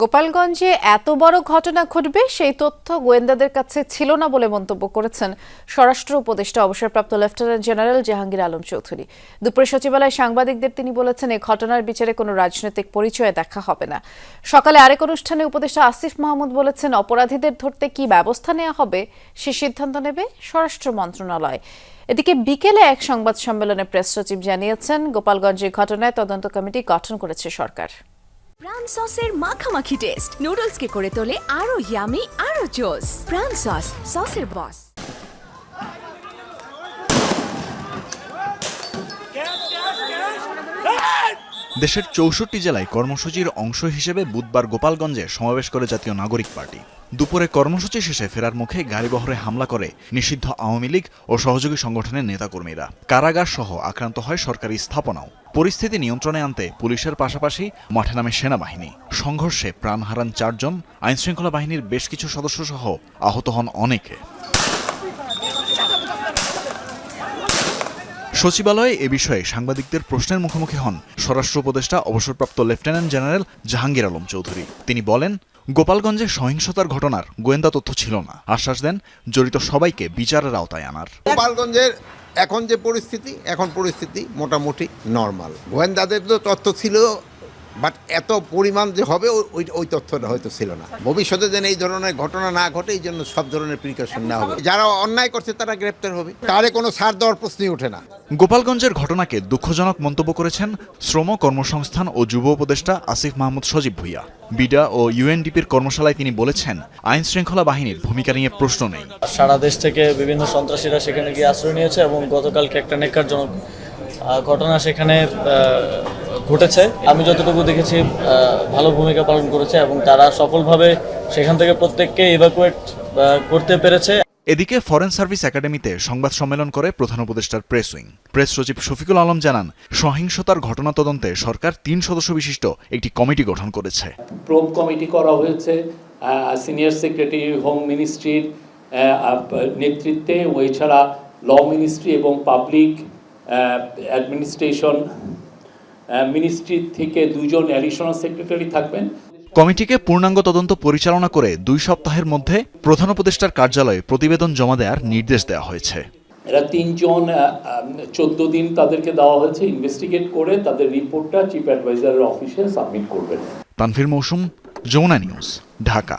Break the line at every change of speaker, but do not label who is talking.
গোপালগঞ্জে এত বড় ঘটনা ঘটবে, সেই তথ্য গোয়েন্দাদের কাছে ছিল না বলে মন্তব্য করেছেন স্বরাষ্ট্র উপদেষ্টা, অবসরপ্রাপ্ত লেফটেন্যান্ট জেনারেল জাহাঙ্গীর আলম চৌধুরী। দুপুরে সচিবালয়ে সাংবাদিকদের তিনি বলেছেন এই ঘটনার বিচারে কোনো রাজনৈতিক পরিচয় দেখা হবে না। সকালে আরেক অনুষ্ঠানে উপদেষ্টা আসিফ মাহমুদ বলেছেন, অপরাধীদের ধরতে কি ব্যবস্থা নেওয়া হবে, সে সিদ্ধান্ত নেবে স্বরাষ্ট্র মন্ত্রণালয়। এদিকে বিকেলে এক সংবাদ সম্মেলনে প্রেস সচিব জানিয়েছেন গোপালগঞ্জের ঘটনায় তদন্ত কমিটি গঠন করেছে সরকার।
প্রাণ সসের মাখামাখি টেস্ট নুডলসকে করে তোলে আরও ইয়ামি আরও জোস প্রাণ সস সসের বস
দেশের চৌষট্টি জেলায় কর্মসূচির অংশ হিসেবে বুধবার গোপালগঞ্জে সমাবেশ করে জাতীয় নাগরিক পার্টি। দুপুরে কর্মসূচি শেষে ফেরার মুখে গাড়িবহরে হামলা করে নিষিদ্ধ আওয়ামী লীগ ও সহযোগী সংগঠনের নেতাকর্মীরা। কারাগার সহ আক্রান্ত হয় সরকারি স্থাপনাও। পরিস্থিতি নিয়ন্ত্রণে আনতে পুলিশের পাশাপাশি মাঠে নামে সেনাবাহিনী। সংঘর্ষে প্রাণ হারান চারজন। আইনশৃঙ্খলা বাহিনীর বেশ কিছু সদস্য সহ আহত হন অনেকে। সচিবালয়ে এ বিষয়ে সাংবাদিকদের প্রশ্নের মুখোমুখি হন স্বরাষ্ট্র উপদেষ্টা, অবসরপ্রাপ্ত লেফটেন্যান্ট জেনারেল জাহাঙ্গীর আলম চৌধুরী। তিনি বলেন গোপালগঞ্জে সহিংসতার ঘটনার গোয়েন্দা তথ্য ছিল না। আশ্বাস দেন, জড়িত সবাইকে বিচারের আওতায় আনার।
গোপালগঞ্জের এখন যে পরিস্থিতি, এখন পরিস্থিতি মোটামুটি নর্মাল গোয়েন্দাদের তো তথ্য ছিল বাট এত পরিমাণ যে হবে ওই ওই তথ্যটা হয়তো ছিল না। ভবিষ্যতে যেন এই ধরনের ঘটনা না ঘটে এই জন্য সব ধরনের প্রিকশন নেওয়া হবে। যারা অন্যায় করছে তারা গ্রেপ্তার হবে। তারে কোনো ছাড় দেওয়ার প্রশ্নই ওঠে না।
গোপালগঞ্জের ঘটনাকে দুঃখজনক মন্তব্য করেছেন শ্রম কর্মসংস্থান ও যুব উপদেষ্টা আসিফ মাহমুদ সজীব ভুইয়া। বিডা ও ইউএনডিপির কর্মশালায় তিনি বলেছেন আইন শৃঙ্খলা বাহিনীর ভূমিকা নিয়ে প্রশ্ন নেই।
সারা দেশ থেকে বিভিন্ন সন্ত্রাসীরা সেখানে গিয়ে আশ্রয় নিয়েছে এবং গতকালকে একটা নেকারজনক ঘটনা সেখানে ঘটেছে। আমি যতটুকু দেখেছি ভালো ভূমিকা পালন করেছে এবং তারা সফলভাবে সেখান থেকে প্রত্যেককে ইভাকুয়েট করতে পেরেছে।
এদিকে ফরেন সার্ভিস একাডেমিতে সংবাদ সম্মেলন করে প্রধান উপদেষ্টার প্রেস উইং। প্রেস সচিব শফিকুল আলম জানান সহিংসতার ঘটনা তদন্তে সরকার তিন সদস্য বিশিষ্ট একটি কমিটি গঠন করেছে।
প্রোব কমিটি করা হয়েছে সিনিয়র সেক্রেটারি হোম মিনিস্ট্রির নেতৃত্বে ও এছাড়া ল মিনিস্ট্রি এবং পাবলিক অ্যাডমিনিস্ট্রেশন মিনিস্ট্রি থেকে দুজন অ্যাডিশনাল সেক্রেটারি থাকবেন।
কমিটিকে পূর্ণাঙ্গ তদন্ত পরিচালনা করে দুই সপ্তাহের মধ্যে প্রধান উপদেষ্টার কার্যালয়ে প্রতিবেদন জমা দেওয়ার নির্দেশ দেওয়া হয়েছে।
এরা তিনজন চোদ্দ দিন তাদেরকে দেওয়া হয়েছে। ইনভেস্টিগেট করে তাদের রিপোর্টটা চিফ অ্যাডভাইজারের অফিসে সাবমিট করবেন।
তানভীর মৌসুম যমুনা নিউজ ঢাকা।